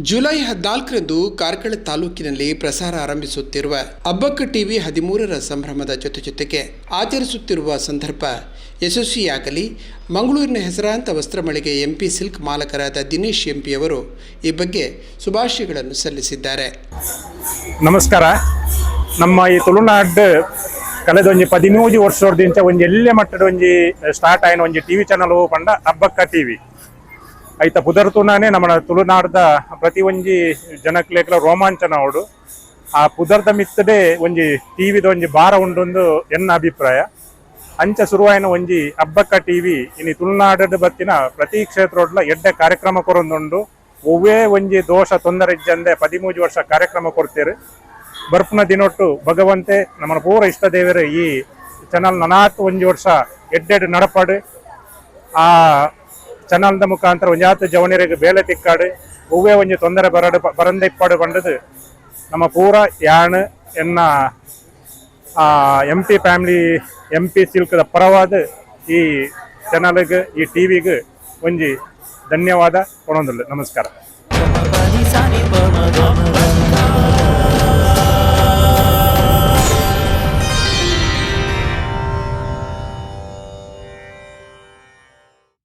July ಹದಿನಾಲ್ಕರಂದು ಕಾರ್ಕಳ ತಾಲೂಕಿನಲ್ಲಿ ಪ್ರಸಾರ ಆರಂಭಿಸುತ್ತಿರುವ ಅಬ್ಬಕ್ಕ ಟಿವಿ ಹದಿಮೂರರ ಸಂಭ್ರಮದ ಜೊತೆ ಜೊತೆಗೆ ಆಚರಿಸುತ್ತಿರುವ ಸಂದರ್ಭ ಯಶಸ್ವಿಯಾಗಲಿ. ಮಂಗಳೂರಿನ ಹೆಸರಾಂತ ವಸ್ತ್ರಮಳಿಗೆ ಎಂಪಿ ಸಿಲ್ಕ್ ಮಾಲಕರಾದ ದಿನೇಶ್ ಎಂಪಿ ಅವರು ಈ ಬಗ್ಗೆ ಶುಭಾಶಯಗಳನ್ನು ಸಲ್ಲಿಸಿದ್ದಾರೆ. ನಮಸ್ಕಾರ. ನಮ್ಮ ಈ ತುಳುನಾಡು ಕಳೆದ ಒಂದು ಪದಿಮೂರು ವರ್ಷದಿಂದ ಒಂದು ಎಲ್ಲೆ ಮಟ್ಟದ ಒಂದು, ಸ್ಟಾರ್ಟ್ ಆಯ್ನ ಒಂದು ಟಿವಿ ಚಾನಲ್ ಪಂಡ ಅಬ್ಬಕ್ಕ ಟಿವಿ. ಐತ ಪುದರ್ತುನಾನೇ ನಮ್ಮ ತುಳುನಾಡ್ದ ಪ್ರತಿ ಒಂಜಿ ಜನಕ್ಲೇಕ ರೋಮಾಂಚನ ಅವಡು. ಆ ಪುದರ್ದ ಮಿತ್ತಡೆ ಒಂಜಿ ಟಿವಿದ ಒಂಜಿ ಭಾರ ಉಂಡೊಂದು ಎನ್ನ ಅಭಿಪ್ರಾಯ. ಅಂಚ ಶುರುವಾಯಿನ ಒಂಜಿ ಅಬ್ಬಕ್ಕ ಟಿವಿ ಇನಿ ತುಳುನಾಡದ ಬತ್ತಿನ ಪ್ರತಿ ಕ್ಷೇತ್ರೊಡ್ಲ ಎಡ್ಡೆ ಕಾರ್ಯಕ್ರಮ ಕೊರೊಂದುಂಡು. ಒವ್ವೇ ಒಂಜಿ ದೋಷ ತೊಂದರೆ ಇಜ್ಜಂದೆ ಪದಿಮೂಜು ವರ್ಷ ಕಾರ್ಯಕ್ರಮ ಕೊಡ್ತೀರಿ. ಬರ್ಪುನ ದಿನೊಟ್ಟು ಭಗವಂತೆ ನಮ್ಮ ಪೂರ ಇಷ್ಟ ದೇವರು ಈ ಚಾನಲ್ ನನಾತ್ ಒಂಜಿ ವರ್ಷ ಎಡ್ಡೆಡ್ ನಡಪಾಡು. ಆ ಚಾನಲ್ದ ಮುಖಾಂತರ ಒಂಜಾತ ಜವನಿರಿಗೆ ಬೇಲೆ ತಿಕ್ಕಾಡು ಒವ್ವೇ ಒಂಜಿ ತೊಂದರೆ ಬರಡು ಬರಂದೆ ಇಪ್ಪಾಡು ಬಂಡದು ನಮ್ಮ ಪೂರ ಯಾಣ್ ಎನ್ನ M P family M P ಸಿಲ್ಕದ ಪರವಾದ ಈ ಚಾನಲ್ಗೆ ಈ ಟಿವಿಗೆ ಒಂಜಿ ಧನ್ಯವಾದ ಕೊಡೋದಿಲ್ಲ ನಮಸ್ಕಾರ